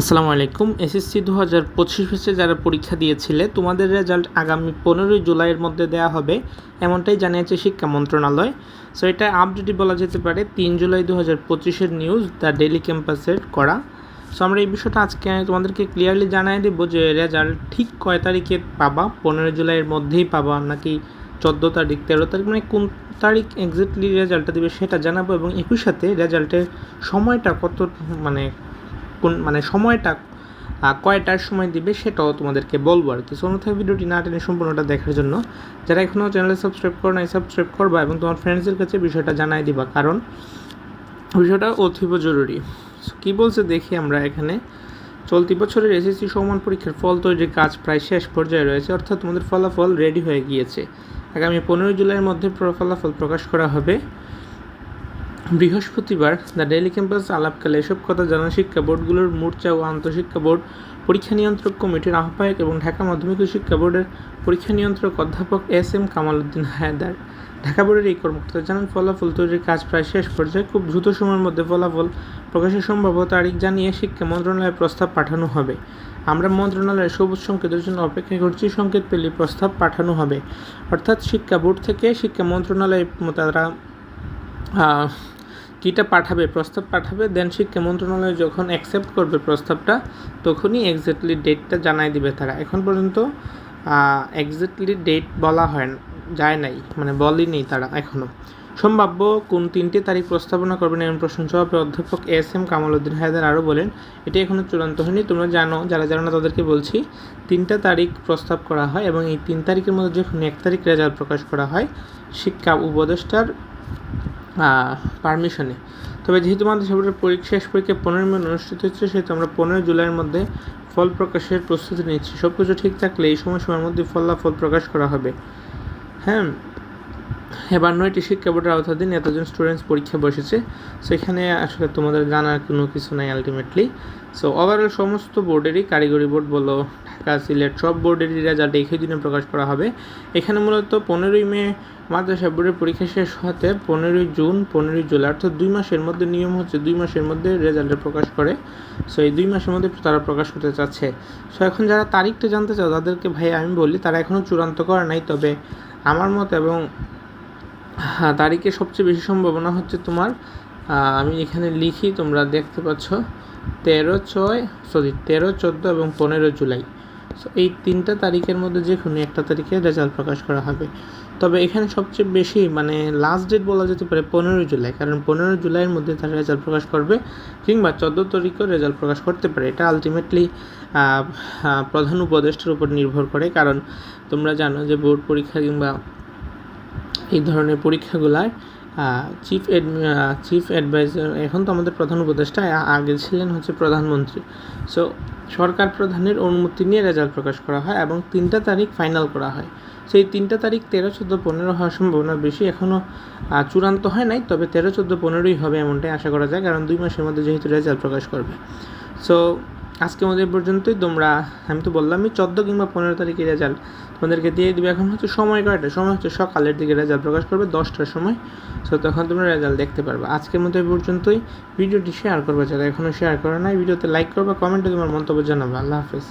আসসালামু আলাইকুম। এসএসসি দু হাজার পঁচিশ যারা পরীক্ষা দিয়েছিলে, তোমাদের রেজাল্ট আগামী পনেরোই জুলাইয়ের মধ্যে দেওয়া হবে। এমনটাই জানিয়েছে শিক্ষা মন্ত্রণালয়। সো এটা আপডেটই বলা যেতে পারে, তিন জুলাই দু হাজার পঁচিশের নিউজ দ্য ডেলি ক্যাম্পাসের করা। সো আমরা এই বিষয়টা আজকে তোমাদেরকে ক্লিয়ারলি জানাই দেবো যে রেজাল্ট ঠিক কয় তারিখে পাবা পনেরো জুলাইয়ের মধ্যেই পাবা, নাকি চোদ্দ তারিখ, তেরো তারিখ মানে কোন তারিখ এক্স্যাক্টলি রেজাল্টটা দেবে সেটা জানাব, এবং একই সাথে রেজাল্টের সময়টা কত মানে কোন মানে সময়টা কয়টার সময় দিবে সেটাও তোমাদেরকে বলব আর কি। সোনো থেকে ভিডিওটি না টেনে সম্পূর্ণটা দেখার জন্য যারা এখনও চ্যানেলে সাবস্ক্রাইব করো নাই সাবস্ক্রাইব করবা এবং তোমার ফ্রেন্ডসদের কাছে বিষয়টা জানাই দিবা, কারণ বিষয়টা অতীব জরুরি। কি বলছে দেখি আমরা এখানে। চলতি বছরের এসএসসি সমান পরীক্ষার ফল তৈরির কাজ প্রায় শেষ পর্যায়ে রয়েছে, অর্থাৎ তোমাদের ফলাফল রেডি হয়ে গিয়েছে। আগামী পনেরোই জুলাইয়ের মধ্যে ফলাফল প্রকাশ করা হবে। বৃহস্পতিবার দ্য ডেইলি ক্যাম্পাস আলাপকালে এসব কথা জানান শিক্ষা বোর্ডগুলোর মোর্চা ও আন্তঃশিক্ষা বোর্ড, পরীক্ষা নিয়ন্ত্রক কমিটির আহ্বায়ক এবং ঢাকা মাধ্যমিক ও শিক্ষা বোর্ডের পরীক্ষা নিয়ন্ত্রক অধ্যাপক এস এম কামাল উদ্দিন হায়দার। ঢাকা বোর্ডের এই কর্মকর্তা জানান, ফলাফল তৈরির কাজ প্রায় শেষ পর্যায়ে। খুব দ্রুত সময়ের মধ্যে ফলাফল প্রকাশের সম্ভাব্য তারিখ জানিয়ে শিক্ষা মন্ত্রণালয়ে প্রস্তাব পাঠানো হবে। আমরা মন্ত্রণালয়ের সবুজ সংকেতের জন্য অপেক্ষা করছি, সংকেত পেলে প্রস্তাব পাঠানো হবে। অর্থাৎ শিক্ষা বোর্ড থেকে শিক্ষা মন্ত্রণালয়ে তারা কিটা পাঠাবে, প্রস্তাব পাঠাবে দেন শিক্ষা মন্ত্রণালয় যখন অ্যাকসেপ্ট করবে প্রস্তাবটা, তখনই এক্স্যাক্টলি ডেটটা জানাই দিবে তারা। এখন পর্যন্ত এক্স্যাক্টলি ডেট বলা হয়, যায় নাই মানে বলেনি তারা এখনও সম্ভাব্য কোন তিনটে তারিখ প্রস্তাবনা করবেন এমন প্রশ্ন জবাবে অধ্যাপক এস এম কামাল উদ্দিন হায়দার আরও বলেন, এটি এখনও চূড়ান্ত হয়নি। তোমরা জানো, যারা জানো না তাদেরকে বলছি, তিনটা তারিখ প্রস্তাব করা হয় এবং এই তিন তারিখের মধ্যে যখন এক তারিখ রেজাল্ট প্রকাশ করা হয়, শিক্ষা উপদেষ্টার পারমিশনে তবে যেহেতু আমাদের সবার পরীক্ষা শেষ পরীক্ষা পনেরো মে অনুষ্ঠিত হচ্ছে, সেহেতু আমরা পনেরো জুলাইয়ের মধ্যে ফল প্রকাশের প্রস্তুতি নিচ্ছি। সব কিছু ঠিক থাকলে এই সময় সময়ের মধ্যে ফলাফল প্রকাশ করা হবে। হ্যাঁ এবার নয়টি শিক্ষা বোর্ডের আওতাধীন এতজন স্টুডেন্টস পরীক্ষা বসেছে। সেখানে আসলে তোমাদের জানার কোনো কিছু নাই আলটিমেটলি সো ওভারঅল সমস্ত বোর্ডেরই কারিগরি বোর্ড বলো, ঢাকা, সিলেট, সব বোর্ডেরই রেজাল্ট একই দিনে প্রকাশ করা হবে। এখানে মূলত পনেরোই মে মাদ্রাসা বোর্ডের পরীক্ষা শেষ হতে পনেরোই জুন, পনেরোই জুলাই, অর্থাৎ দুই মাসের মধ্যে নিয়ম হচ্ছে দুই মাসের মধ্যে রেজাল্টের প্রকাশ করে। সো এই দুই মাসের মধ্যে তারা প্রকাশ করতে চাচ্ছে। সো এখন যারা তারিখটা জানতে চাও, তাদেরকে ভাই আমি বলি, তারা এখনও চূড়ান্ত করা নাই। তবে আমার মত এবং হ্যাঁ তারিখে সবচেয়ে বেশি সম্ভাবনা হচ্ছে তোমার আমি এখানে লিখি, তোমরা দেখতে পাচ্ছ, তেরো ছয় সরি তেরো চোদ্দ এবং পনেরো জুলাই। সো এই তিনটা তারিখের মধ্যে যে কোনো একটা তারিখে রেজাল্ট প্রকাশ করা হবে। তবে এখানে সবচেয়ে বেশি মানে লাস্ট ডেট বলা যেতে পারে পনেরোই জুলাই, কারণ পনেরো জুলাইয়ের মধ্যে তারা রেজাল্ট প্রকাশ করবে, কিংবা চোদ্দ তারিখও রেজাল্ট প্রকাশ করতে পারে। এটা আলটিমেটলি প্রধান উপদেষ্টার উপর নির্ভর করে, কারণ তোমরা জানো যে বোর্ড পরীক্ষা কিংবা এই ধরনের পরীক্ষাগুলার চিফ চিফ অ্যাডভাইজার এখন তো আমাদের প্রধান উপদেষ্টা আগে ছিলেন হচ্ছে প্রধানমন্ত্রী। সো সরকার প্রধানের অনুমতি নিয়ে রেজাল্ট প্রকাশ করা হয় এবং তিনটা তারিখ ফাইনাল করা হয়। সেই তিনটা তারিখ তেরো, চোদ্দ, পনেরো হওয়ার সম্ভাবনা বেশি এখনও চূড়ান্ত হয় নাই, তবে তেরো, চোদ্দ, পনেরোই হবে এমনটাই আশা করা যায়, কারণ দুই মাসের মধ্যে যেহেতু রেজাল্ট প্রকাশ করবে। সো আজকে আমাদের পর্যন্তই। তোমরা, আমি তো বললামই, চোদ্দ কিংবা পনেরো তারিখে রেজাল্ট তোমাদেরকে দিয়ে দিবে। এখন হচ্ছে সময় কয়টা সময় হচ্ছে সকালের দিকে রেজাল্ট প্রকাশ করবে, দশটার সময়। সো তখন তোমরা রেজাল্ট দেখতে পারবে। আজকের মতো এই পর্যন্তই। ভিডিওটি শেয়ার করবে যারা এখনও শেয়ার করে নাই ভিডিওতে লাইক করবে কমেন্টে তোমার মন্তব্য জানাবে। আল্লাহ হাফেজ।